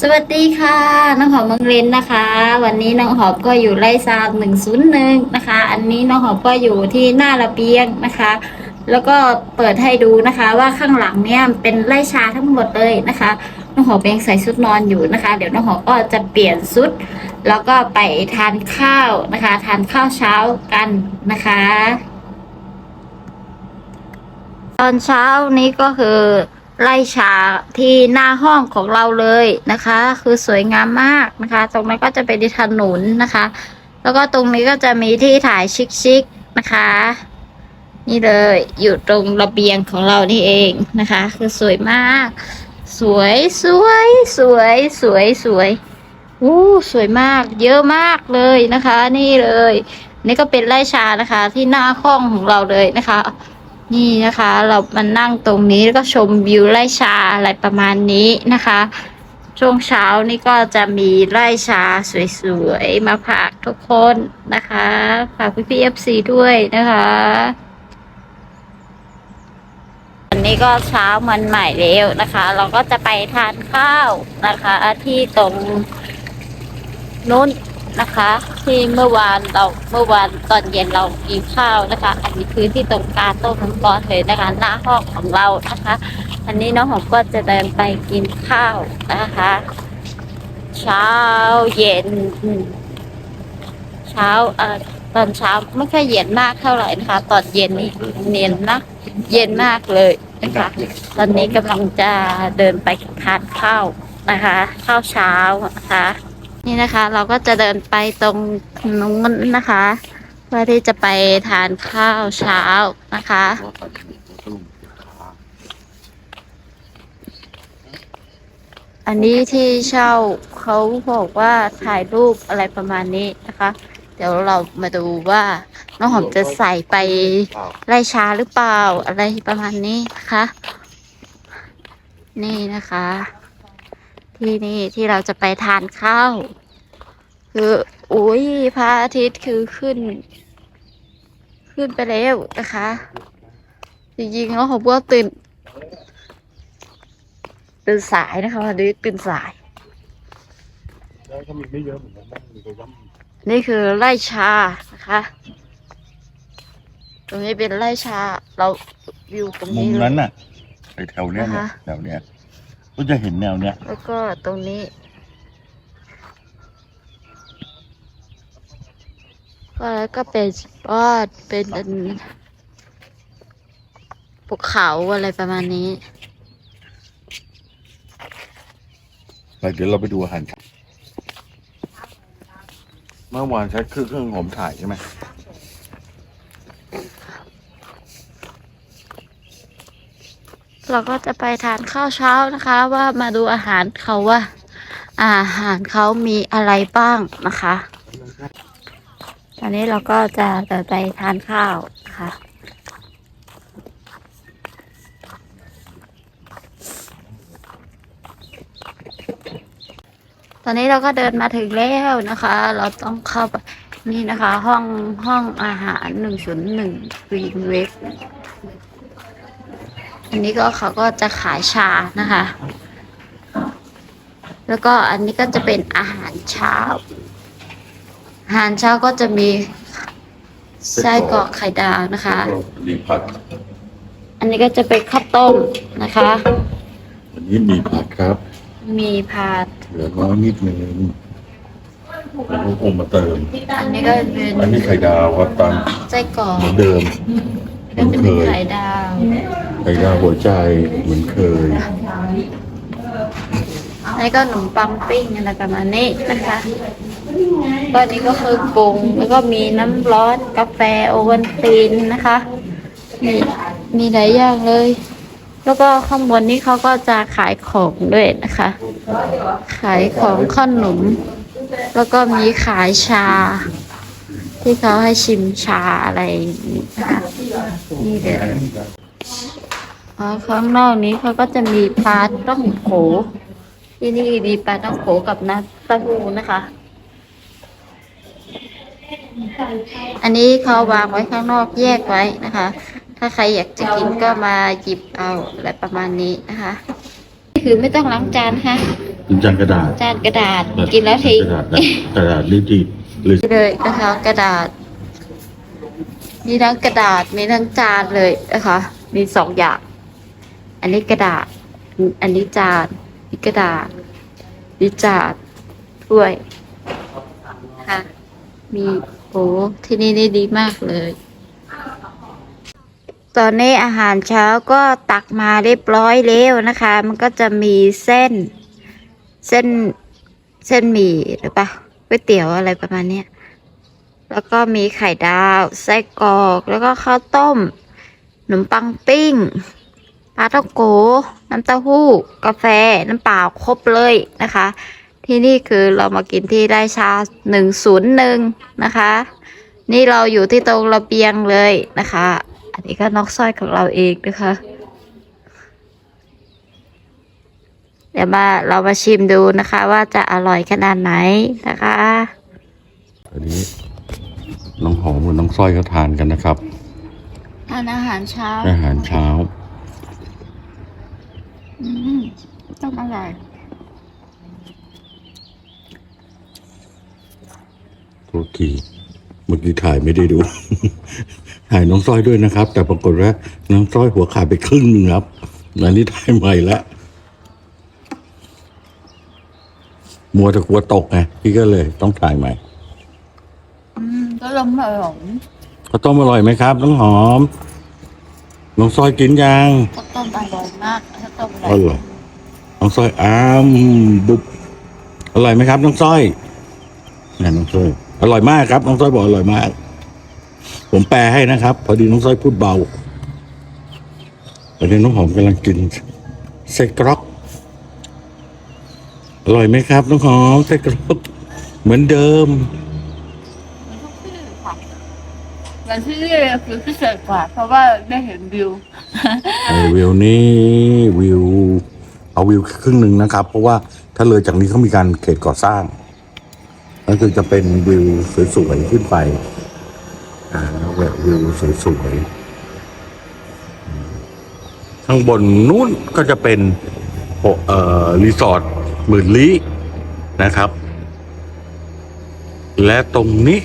สวัสดีค่ะ น้องหอมเมืองเรนนะคะ วันนี้น้องหอมก็อยู่ไร่ซางหนึ่งศูนย์หนึ่งนะคะ อันนี้น้องหอมก็อยู่ที่หน้าระเบียงนะคะ แล้วก็เปิดให้ดูนะคะว่าข้างหลังเนี่ยเป็นไร่ชาทั้งหมดเลยนะคะ น้องหอมยังใส่ชุดนอนอยู่นะคะ เดี๋ยวน้องหอมก็จะเปลี่ยนชุด แล้วก็ไปทานข้าวนะคะ ทานข้าวเช้ากันนะคะ ตอนเช้านี้ก็คือ ไล่ชากที่หน้าห้องของเราเลยนะคะ คือสวยงามมากนะคะ ตรงนั้นก็จะเป็นถนนนะคะ แล้วก็ตรงนี้ก็จะมีที่ถ่ายชิคๆนะคะ นี่เลยอยู่ตรงระเบียงของเรานี่เองนะคะ คือสวยมาก สวยสวยสวยสวยสวยอู้สวยมาก เยอะมากเลยนะคะ นี่เลย นี่ก็เป็นไร่ชานะคะ ที่หน้าห้องของเราเลยนะคะ นี่นะคะ เรามานั่งตรงนี้แล้วก็ชมวิวไร่ชาอะไรประมาณนี้นะคะ ช่วงเช้านี่ก็จะมีไร่ชาสวยๆมาฝากทุกคนนะคะฝากพี่พีเอฟซีด้วยนะคะวันนี้ก็เช้ามันใหม่แล้วนะคะ เราก็จะไปทานข้าวนะคะ ที่ตรงนู้น นะคะ ที่เมื่อวานเราเมื่อวานตอนเย็นเรากินข้าวนะคะ อันนี้คือที่ตรงกลารโต๊ะมังกรเลยนะคะหน้าห้องของเรานะคะ อันนี้น้องหอมก็จะเดินไปกินข้าวนะคะ เช้าเย็น เช้าเอ่อตอนเช้าไม่ค่อยเย็นมากเท่าไหร่นะคะ ตอนเย็นนี่เนียนนะเย็นมากเลยนะคะ ตอนนี้กำลังจะเดินไปทานข้าวนะคะ ข้าวเช้านะคะ นี่นะคะ เราก็จะเดินไปตรงนู้นนะคะ เพื่อที่จะไปทานข้าวเช้านะคะอันนี้ที่เช่าเขาบอกว่าถ่ายรูปอะไรประมาณนี้นะคะ เดี๋ยวเรามาดูว่าน้องหอมจะใส่ไปไล่ชาหรือเปล่าอะไรประมาณนี้นะคะ นี่นะคะ ที่นี่ที่เราจะไปทานข้าว คืออุ้ยพระอาทิตย์คือขึ้น ขึ้นไปแล้วนะคะ จริงๆแล้วผมก็ตื่น ตื่นสายนะคะวันนี้ตื่นสายแล้วก็มีไม่เยอะเหมือนกันนะมีตัวย่อมนี่คือไร่ชานะคะ ตรงนี้เป็นไร่ชา เราวิวตรงมุนี้มเลนั้นยน่ะไอแถวเนี้ยเนี่ยนะคะแถวเนี้ย ก็จะเห็นแนวเนี้ย แล้วก็ตรงนี้ ก็แล้วก็เป็นสปอตเป็นอันภูเขาอะไรประมาณนี้ ไปเดี๋ยวเราไปดูอาหารเช้าเมื่อวานใช้เครื่องเครื่องหอมถ่ายใช่ไหม เราก็จะไปทานข้าวเช้านะคะ ว่ามาดูอาหารเขาว่า อาหารเขามีอะไรบ้างนะคะ ตอนนี้เราก็จะเดินไปทานข้าวค่ะตอนนี้เราก็เดินมาถึงแล้วนะคะ เราต้องเข้าไปนี่นะคะ ห้องห้องอาหารหนึ่งศูนย์หนึ่งกรีนเวฟ อันนี้ก็เขาก็จะขายชานะคะ แล้วก็อันนี้ก็จะเป็นอาหารเช้า อาหารเช้าก็จะมีไส้กรอกไข่ดาวนะคะ มีผัดอันนี้ก็จะเป็นข้าวต้มนะคะ อันนี้มีผัดครับ มีผัดเหลือน้อยนิดนึงแล้วก็คงมาเติม อันนี้ก็เป็นอันนี้ไข่ดาวครับตามไส้กรอกเหมือนเดิมเหมืก็อนจะเคเป็นยไข่ดาว ไข่ดาวหัวใจเหมือนเคยอันนี้ก็ขนมปังปิ้งอะไรประมาณนี้นะคะก็อันนี้ก็คือปรุงแล้วก็มีน้ำร้อนกาแฟโอวัลตินนะคะมีมีหลายอย่างเลย แล้วก็ข้างบนนี้เขาก็จะขายของด้วยนะคะ ขายของขนมแล้วก็มีขายชา ที่เขาให้ชิมชาอะไรนะคะนี่เดี๋ยวอ๋อ ข้างนอกนี้เขาก็จะมีปลาต้องโขที่นี่มีปลาต้องโขกับน้ำเต้าหู้นะคะ อันนี้เขาวางไว้ข้างนอกแยกไว้นะคะ ถ้าใครอยากจะกินก็มาหยิบเอาอะไรประมาณนี้นะคะนี่คือไม่ต้องล้างจานค่ะเป็นจานกระดาษจานกระดาษกินแล้วทิ้งกระดาษนะกระดาษหรือที่หรือเลยนะคะกระดาษ มีทั้งกระดาษมีทั้งจานเลยนะคะ มีสองอย่าง อันนี้กระดาษ อันนี้จานนี่กระดาษนี่จานถ้วยค่ะ มีโอ้ที่นี่นี่ดีมากเลย ตอนนี้อาหารเช้าก็ตักมาเรียบร้อยแล้วนะคะ มันก็จะมีเส้น เส้น เส้นหมี่หรือปะก๋วยเตี๋ยวอะไรประมาณเนี้ยแล้วก็มีไข่ดาว ไส้กรอก แล้วก็ข้าวต้มขนมปังปิ้ง ปลาท่องโก น้ำเต้าหู้ กาแฟ น้ำเปล่าครบเลยนะคะ ที่นี่คือเรามากินที่ได้ชาหนึ่งศูนย์หนึ่งนะคะ นี่เราอยู่ที่ตรงระเบียงเลยนะคะ อันนี้ก็นอกสร้อยของเราเองนะคะ เดี๋ยวมาเรามาชิมดูนะคะ ว่าจะอร่อยขนาดไหนนะคะอันนี้น้องหอมกับน้องสร้อยเขาทานกันนะครับ ทานอาหารเช้า อาหารเช้า อืมต้องอร่อยโทษทีเมื่อกี้ถ่ายไม่ได้ดู ถ่ายน้องสร้อยด้วยนะครับ แต่ปรากฏว่าน้องสร้อยหัวขาดไปครึ่งหนึงครับอันนี้ถ่ายใหม่แล้วมัวแต่กลัวตกไงพี่ก็เลยต้องถ่ายใหม่ อืมก็ลมอร่อยข้าวต้มอร่อยไหมครับน้องหอม น้องสร้อยกินยังข้าวต้มอร่อยมากข้าวต้มออ๋อเหรร่ออยน้องสร้อยอ้ามบุบอร่อยไหมครับ น้องสร้อยนี่น้องสร้อยอร่อยมากครับ น้องสร้อยบอกอร่อยมาก ผมแปลให้นะครับ พอดีน้องสร้อยพูดเบาตอนนี้น้องหอมกำลังกินไส้กรอกอร่อยไหมครับ น้องหอมไส้กรอกเหมือนเดิม มันทุกที่ค่ะ มันที่นี่คือพิเศษกว่า เพราะว่าได้เห็นวิวไอ้วิวนี้วิว เอาวิวครึ่งหนึ่งนะครับ เพราะว่าถ้าเลยจากนี้เขามีการเขตก่อสร้างนั่นคือจะเป็นวิวสวยๆขึ้นไป อ่าแบบวิวสวยๆข้างบนนู้นก็จะเป็นโอเอ่อรีสอร์ทหมื่นลี้นะครับ และตรงนี้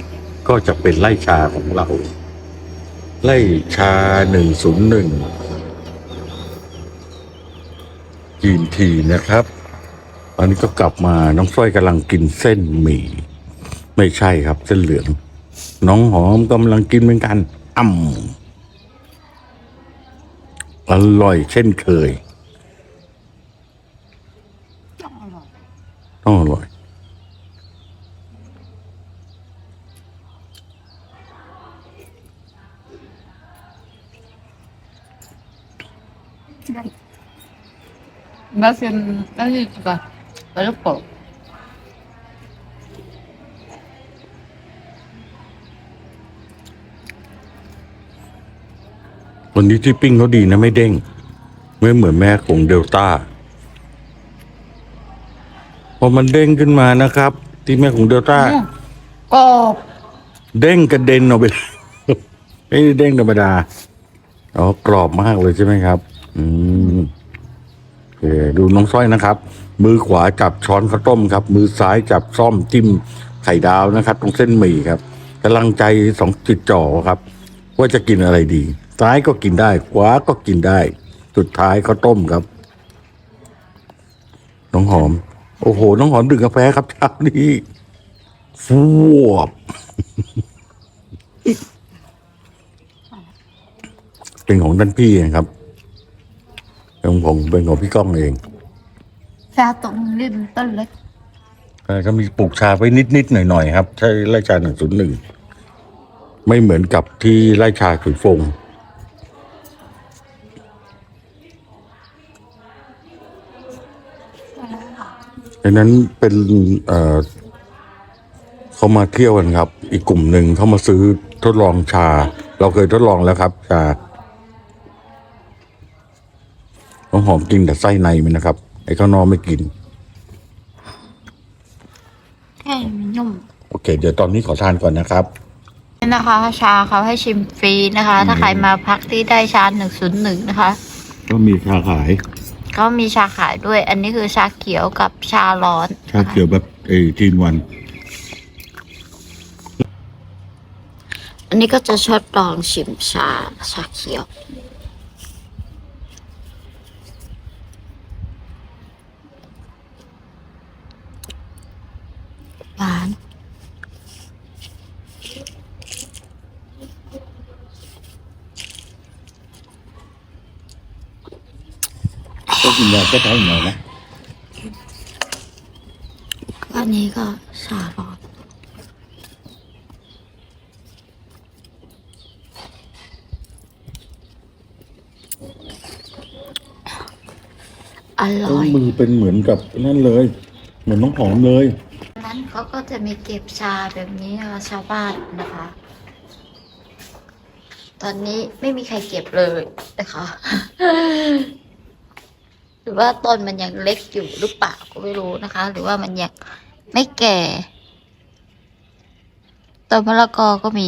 ก็จะเป็นไร่ชาของเราไร่ชาหนึ่งศูนย์หนึ่งกินทีนะครับตอนนี้ก็กลับมาน้องสร้อยกำลังกินเส้นหมี่ไม่ใช่ครับ เส้นเหลือง น้องหอมกำลังกินเหมือนกันอ่ำอร่อยเช่นเคยต้องอร่อย 맛은 따지지가 어렵고. วันนี้ที่ปิ้งเขาดีนะไม่เด้ง ไม่เหมือนแม่ของเดลต้า พอมันเด้งขึ้นมานะครับ ที่แม่ของเดลต้า 꼭 เด้งกระเด็นออกไป ไม่ได้เด้งธรรมดา อ๋อกรอบมากเลยใช่ไหมครับ อืมโอ เคดูน้องสร้อยนะครับ มือขวาจับช้อนข้าวต้มครับ มือซ้ายจับซ่อมจิ้มไข่ดาวนะครับ ตรงเส้นหมี่ครับกำลังใจสองจิตจ่อครับ ว่าจะกินอะไรดี ซ้ายก็กินได้ ขวาก็กินได้ สุดท้ายข้าวต้มครับ น้องหอม โอ้โห น้องหอมดื่มกาแฟครับเช้านี้ฟวบเป็นของท่านพี่ครับ องผมเป็นของพี่ก้องเองชาตรงริมต้นเล็กก็มีปลูกชาไว้นิดนิดหน่อยหน่อยครับ ใช้ไร่ชาหนึ่งศูนย์หนึ่งไม่เหมือนกับที่ไร่ชาขุนฟงดังนั้นเป็นเขามาเที่ยวกันครับ อีกกลุ่มหนึ่งเขามาซื้อทดลองชา เราเคยทดลองแล้วครับชา น้องหอมกินแต่ไส้ในมันนะครับ ไอ้ข้างนอกไม่กินให้มันนุ่ม โอเค เดี๋ยวตอนนี้ขอทานก่อนนะครับนี่นะคะ ชาเขาให้ชิมฟรีนะคะ ถ้าใครมาพักที่ได้ชาหนึ่งศูนย์หนึ่งนะคะ ก็มีชาขายเขามีชาขายด้วย อันนี้คือชาเขียวกับชาร้อน ชาเขียวแบบเอทีนวัน อันนี้ก็จะชดลองชิมชาชาเขียว ก็กินยาแก้ท้องหน่อยนะอันนี้ก็ชาร้อนอร่ต้อยมือเป็นเหมือนกับนั่นเลย เหมือนน้องหอมเลย นั้นเขาก็จะมีเก็บชาแบบนี้นะคะชาวบ้านนะคะ ตอนนี้ไม่มีใครเก็บเลยนะคะ หรือว่าต้นมันยังเล็กอยู่หรือเปล่าก็ไม่รู้นะคะ หรือว่ามันยังไม่แก่ต้นมะละกอก็มี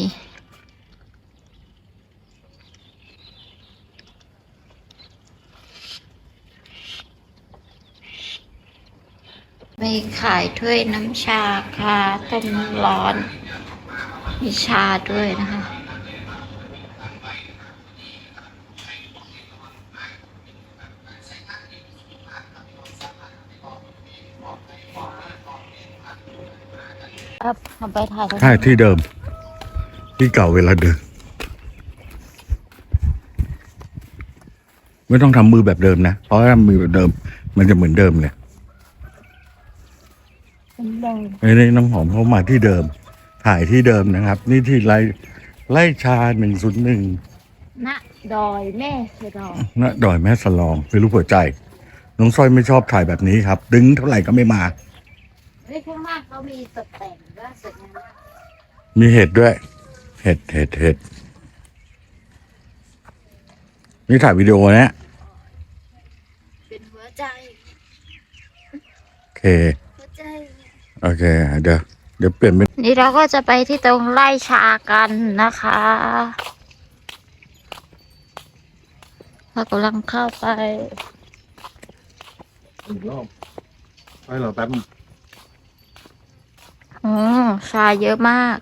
มีขายถ้วยน้ำชาค่ะต้มร้อน มีชาด้วยนะคะ ครับทำไปถ่ายตรงนี้ใช่ที่เดิม ที่เก่าเวลาเดิมไม่ต้องทำมือแบบเดิมนะ เพราะถ้าทำมือแบบเดิม มันจะเหมือนเดิมเลยเป็นแดงไอ้นี่น้องหอมเขามาที่เดิม ถ่ายที่เดิมนะครับ นี่ที่ไล่ไล่ชาหนึ่งศูนย์หนึ่งณดอยแม่เสดอยณดอยแม่สลองเป็นรูปหัวใจ น้องสร้อยไม่ชอบถ่ายแบบนี้ครับ ดึงเท่าไหร่ก็ไม่มา เฮ้ยข้างล่างเขามีตกแต่งว่าสวยงามมากมีเห็ดด้วย เห็ดเห็ดเห็ดนี่ถ่ายวิดีโอนะเป็นหัวใจ โอเค หัวใจ โอเค เดี๋ยว เดี๋ยวเปลี่ยนเป็นนี่เราก็จะไปที่ตรงไร่ชากันนะคะเรากำลังเข้าไป อีกรอบให้เราแป๊บ อืมชาเยอะมาก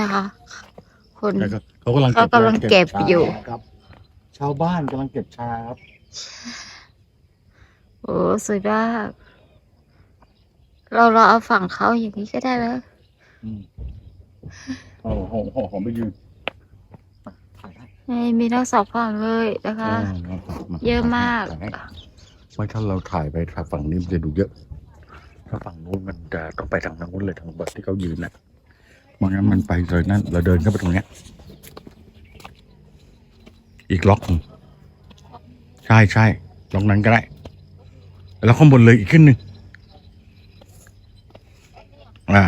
นะคะ คนแล้วก็เขากำลังเขากำลังเก็บอยู่ชาครับ ชาวบ้านกำลังเก็บชาครับ โอ้สวยมาก เราเราเอาฝั่งเขาอย่างนี้ก็ได้แล้ว อืมเอาหอมหอมหอมไปยืนถ่ายได้นี่ มีทั้งสองฝั่งเลยนะคะ เยอะมากไม่ถ้าเราถ่ายไปทางฝั่งนี้มันจะดูเยอะถ้าฝั่งนู้นมันจะต้องไปทางนู้นเลยทางแบบที่เขายืนนะไมันงั้นมันไปเลยนั่นเราเดินเข้าไปตรงเนี้ย อีกล็อกหนึ่งใช่ใช่ล็อกนั้นก็ได้ แล้วข้างบนเลยอีกขึ้นหนึ่งอ่า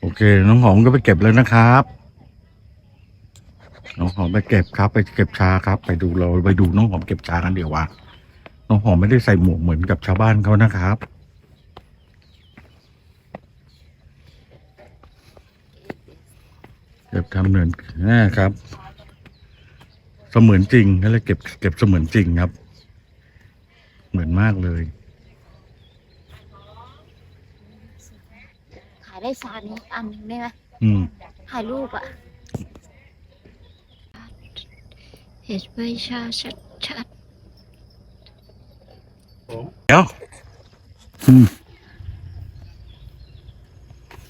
โอ เคน้องหอมก็ไปเก็บเลยนะครับ น้องหอมไปเก็บครับ ไปเก็บชาครับ ไปดูเราไปดูน้องหอมเก็บชากันเดี๋ยวว่าน้องหอมไม่ได้ใส่หมวกเหมือนกับชาวบ้านเขานะครับเก็บทำเหมือนนะครับ เสมือนจริงนั่นแหละเก็บเก็บเสมือนจริงครับ เหมือนมากเลย ขายได้ชานี้อันหนึงได้ไหมอืมถ่ายรูปอะเห็ดใบชาชัดชัดเดี๋ยวอืม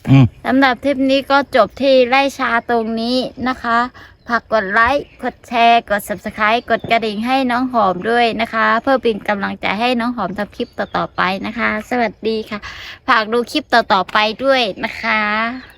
อืมๆสำหรับทริปนี้ก็จบที่ไร่ชาตรงนี้นะคะ ฝากกดไลค์ กดแชร์ กด subscribe กดกระดิ่งให้น้องหอมด้วยนะคะ เพื่อเป็นกำลังใจให้น้องหอมทำคลิปต่อๆไปนะคะ สวัสดีค่ะ ฝากดูคลิปต่อๆไปด้วยนะคะ